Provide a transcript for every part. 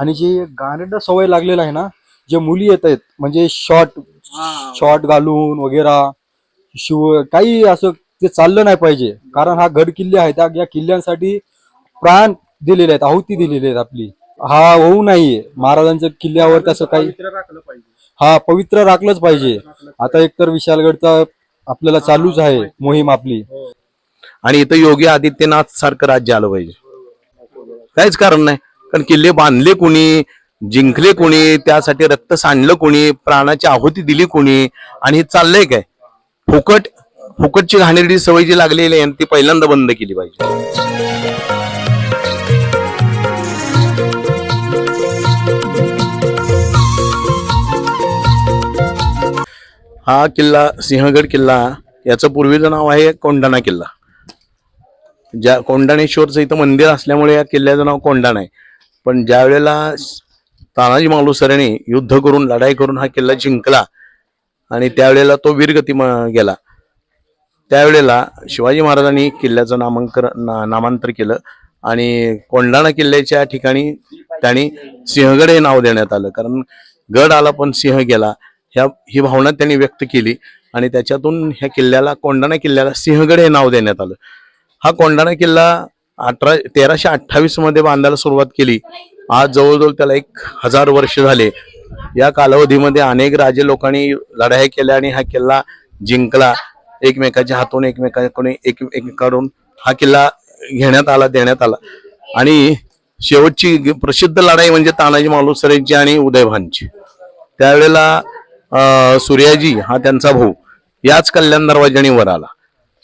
आणि जे गाण्याला सवय लागलेला आहे ना जे मुली येत आहेत म्हणजे शॉर्ट शॉर्ट घालून वगैरे शिव काही असं ते चाललं नाही पाहिजे. कारण हा गड किल्ले आहेत त्या या किल्ल्यांसाठी प्राण दिलेले आहेत आहुती दिलेली आहेत आपली. हा होऊ नाहीये महाराजांच्या किल्ल्यावर तसं काही हा पवित्र राखलंच पाहिजे. आता एकतर विशालगडचा आपल्याला चालूच आहे मोहीम आपली. आणि इथं योगी आदित्यनाथ सारखं राज्य आलं पाहिजे. काहीच कारण नाही. कारण किल्ले बांधले कोणी जिंकले कोणी त्यासाठी रक्त सांडलं कोणी प्राणाची आहुती दिली कोणी आणि हे चाललंय काय? फुकट फुकटची घाणेरडी सवय जी लागलेली आहे ती पहिल्यांदा बंद केली पाहिजे. हा किल्ला सिंहगड किल्ला याचं पूर्वीचं नाव आहे कोंडाणा किल्ला. ज्या कोंडाणेश्वरचं इथं मंदिर असल्यामुळे या किल्ल्याचं नाव कोंडाणा आहे. पण ज्या वेळेला तानाजी मालुसरेने युद्ध करून लढाई करून हा किल्ला जिंकला आणि त्यावेळेला तो वीरगती म- गेला त्यावेळेला शिवाजी महाराजांनी किल्ल्याचं नामांकर ना, नामांतर केलं आणि कोंढाणा किल्ल्याच्या ठिकाणी त्यांनी सिंहगड हे नाव देण्यात आलं. कारण गड आला पण सिंह गेला. ह्या ही भावना त्यांनी व्यक्त केली आणि त्याच्यातून ह्या किल्ल्याला कोंढाणा किल्ल्याला सिंहगड हे नाव देण्यात आलं. हा कोंढाणा किल्ला अठरा तेराशे अठ्ठावीसमध्ये बांधायला सुरुवात केली. आज जवळजवळ त्याला एक हजार वर्ष झाले. या कालावधीमध्ये अनेक राजे लोकांनी लढाई केल्या आणि हा किल्ला जिंकला. एकमेकाच्या हातून एकमेकाकडून एक एकमेकाकडून हा किल्ला घेण्यात आला देण्यात आला. आणि शेवटची प्रसिद्ध लढाई म्हणजे तानाजी मालुसरेंची आणि उदयभानची. त्यावेळेला सूर्याजी हा त्यांचा भाऊ. याच कल्याण दरवाजाने वर आला.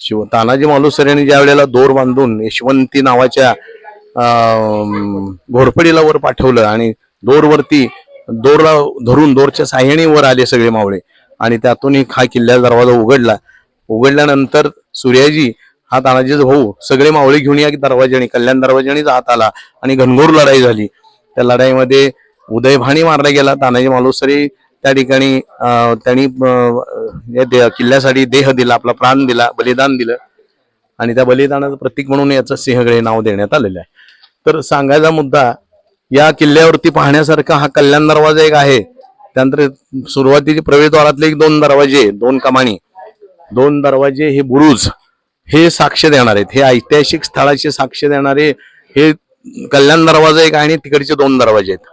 शिव तानाजी मालुसरेने ज्या वेळेला दोर बांधून यशवंती नावाच्या घोरपडीला वर पाठवलं आणि दोरवरती दोरला धरून दोरच्या साह्याने वर आले सगळे मावळे आणि त्यातून एक हा किल्ल्याचा दरवाजा उघडला. उघडल्यानंतर सूर्याजी हा तानाजीचा भाऊ सगळे मावळे घेऊन या दरवाजाने कल्याण दरवाजाने जात आला आणि घनघोर लढाई झाली. त्या लढाईमध्ये उदयभानी मारला गेला. तानाजी मालुसरे त्या ठिकाणी त्यांनी या किल्ल्यासाठी देह दिला आपला प्राण दिला बलिदान दिलं. आणि त्या बलिदानाचं प्रतीक म्हणून याचं सिंहगड हे नाव देण्यात आलेलं आहे. तर सांगायचा मुद्दा या किल्ल्यावरती पाहण्यासारखा हा कल्याण दरवाजा एक आहे. त्यानंतर सुरुवातीचे प्रवेशद्वारातले एक दोन दरवाजे दोन कमाणी दोन दरवाजे हे बुरुज. हे साक्ष देणार आहेत. हे ऐतिहासिक स्थळाचे साक्ष देणारे हे कल्याण दरवाजा एक आहे आणि तिकडचे दोन दरवाजे आहेत.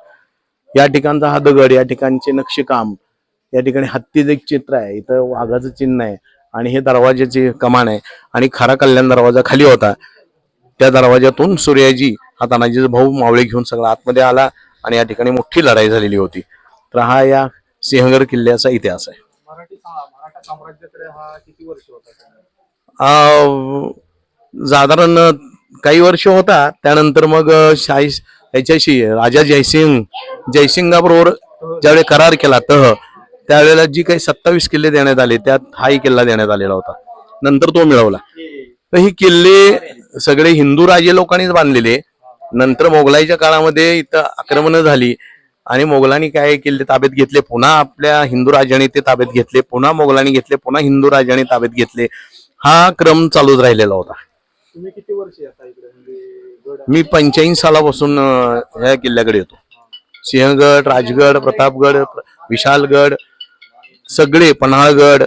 या ठिकाणचा हा दगड या ठिकाणचे नक्षीकाम या ठिकाणी हत्तीचं एक चित्र आहे. इथं वाघाचं चिन्ह आहे आणि हे दरवाज्याची कमान आहे. आणि खरा कल्याण दरवाजा खाली होता. त्या दरवाज्यातून सूर्याजी हा तानाजीचा भाऊ मावळे घेऊन सगळा आतमध्ये आला आणि या ठिकाणी मोठी लढाई झालेली होती. तर हा या सिंहगड किल्ल्याचा इतिहास आहे. मराठी सा- मराठा साम्राज्याकडे हा किती वर्ष होता? अं, साधारण काही वर्ष होता. त्यानंतर मग शाही याच्याशी राजा जयसिंग जयसिंगाबरोबर ज्यावेळी करार केला तह त्यावेळेला जी काही सत्तावीस किल्ले देण्यात आले त्यात हाही किल्ला देण्यात आलेला होता. नंतर तो मिळवला. तर ही किल्ले सगळे हिंदू राजे लोकांनीच बांधलेले. नंतर मोगलाईच्या काळामध्ये इथं आक्रमणं झाली. आणि मोगलांनी काय किल्ले ताब्यात घेतले. पुन्हा आपल्या हिंदू राजाने ते ताब्यात घेतले. पुन्हा मोगलांनी घेतले. पुन्हा हिंदू राजाने ताब्यात घेतले. हा क्रम चालूच राहिलेला होता. तुम्ही किती वर्ष मी पंच्याऐंशी सालापासून ह्या किल्ल्याकडे येतो. सिंहगड राजगड प्रतापगड विशालगड सगळे पन्हाळगड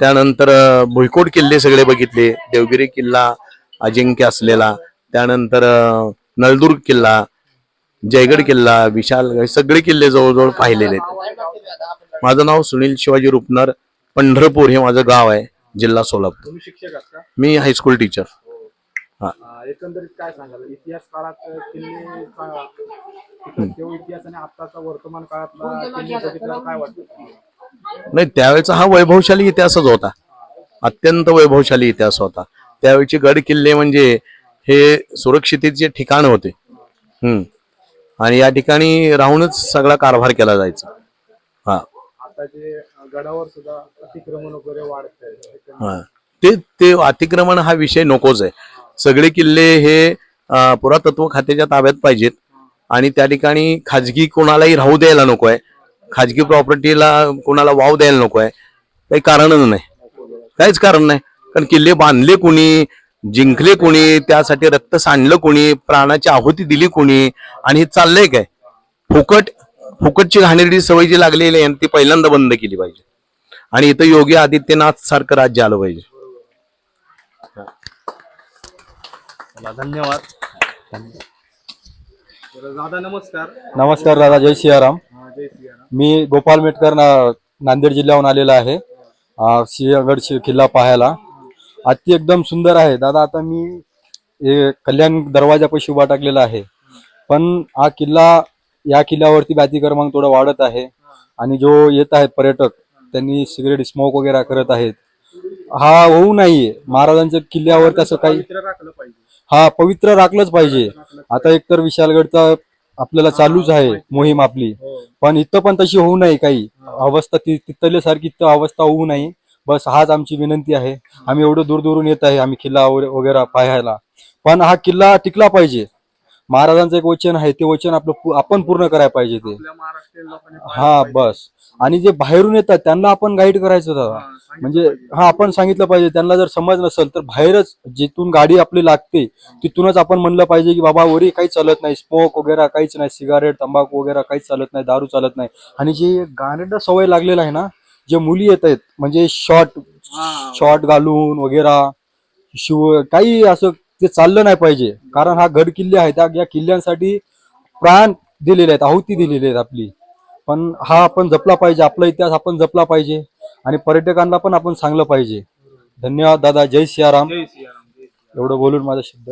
त्यानंतर भुईकोट किल्ले सगळे बघितले देवगिरी किल्ला अजिंक्य असलेला त्यानंतर नळदुर्ग किल्ला जयगड किल्ला विशालगड सगळे किल्ले जवळजवळ पाहिलेले आहेत. माझं नाव सुनील शिवाजी रुपनर पंढरपूर हे माझं गाव आहे जिल्हा सोलापूर. मी हायस्कूल टीचर हा. एकंदरीत काय सांगाल? इतिहास काळात किल्ले तेव्हा इतिहास आणि आताचा वर्तमान काळातला किल्ले बघितल्यावर काय वाटतं? नाही त्यावेळेचा हा वैभवशाली इतिहासच होता. अत्यंत वैभवशाली इतिहास होता. त्यावेळचे गड किल्ले म्हणजे हे सुरक्षितेचे ठिकाण होते. हम्म. आणि या ठिकाणी राहूनच सगळा कारभार केला जायचा. हा. आता जे गडावर सुद्धा अतिक्रमण वगैरे वाढत आहे हा ते ते अतिक्रमण हा विषय नकोच आहे. सगळे किल्ले हे पुरातत्व खात्याच्या ताब्यात पाहिजेत. आणि त्या ठिकाणी खाजगी कोणालाही राहू द्यायला नको आहे खाजगी प्रॉपर्टीला कोणाला वाव द्यायला नको आहे काही कारणच नाही. काहीच कारण नाही. कारण किल्ले बांधले कुणी जिंकले कोणी त्यासाठी रक्त सांडलं कोणी प्राणाची आहुती दिली कोणी आणि हे चाललंय काय? फुकट फुकटची घाणेरडी सवय जी लागलेली आहे ती पहिल्यांदा बंद केली पाहिजे. आणि इथं योगी आदित्यनाथ सारखं राज्य आलं पाहिजे. चला धन्यवाद. तर दादा नमस्कार. नमस्कार दादा जय सियाराम. हा, जय सियाराम. मी गोपाल मेटकर ना नांदेड जिल्ह्याहून आलेला आहे. अं, सिंहगड शि- किल्ला पाहायला. अति एकदम सुंदर आहे. दादा आता मी हे कल्याण दरवाजापाशी उभा टाकलेला आहे. पण हा किल्ला या किल्ल्यावरती बॅती क्रमांक थोडा वाढत आहे. आणि जो येत आहेत पर्यटक त्यांनी सिगरेट स्मोक वगैरे करत आहेत. हा होऊ नाहीये. महाराजांच्या किल्ल्यावर तसं काही पवित्र राखलं पाहिजे. हा पवित्र राखलंच पाहिजे. आता एकतर विशालगडचा आपल्याला चालूच आहे मोहीम आपली. हो. पण इथं पण तशी होऊ नये काही. अवस्था ती तिथल्यासारखी इथं अवस्था होऊ नये बस हाच आमची विनंती आहे. आम्ही एवढं दूर दूरून येत आहे आम्ही किल्ला वगैरे पाहायला. पण हा किल्ला टिकला पाहिजे. महाराजांचं एक वचन आहे ते वचन आपलं आपण पूर्ण करायला पाहिजे ते. हा बस. आणि जे बाहेरून येतात त्यांना आपण गाईड करायचं दादा. म्हणजे हा आपण सांगितलं पाहिजे त्यांना जर समज नसेल तर बाहेरच जिथून गाडी आपली लागते तिथूनच आपण म्हणलं पाहिजे की बाबा वरी काही चालत नाही स्मोक वगैरे काहीच नाही सिगारेट तंबाखू वगैरे काहीच चालत नाही दारू चालत नाही. आणि जे गाणेरडं सवय लागलेलं आहे ना जे मुली येत आहेत म्हणजे शॉर्ट शॉर्ट घालून वगैरे शिव काही असं ते चाललं नाही पाहिजे. कारण हा गड किल्ले आहेत त्या या किल्ल्यांसाठी प्राण दिलेले आहेत आहुती दिलेली आहेत आपली. पण हा आपण जपला पाहिजे आपला इतिहास आपण जपला पाहिजे आणि पर्यटकांना पण आपण सांगलं पाहिजे. धन्यवाद दादा जय सियाराम. एवढं बोलून माझा शब्द.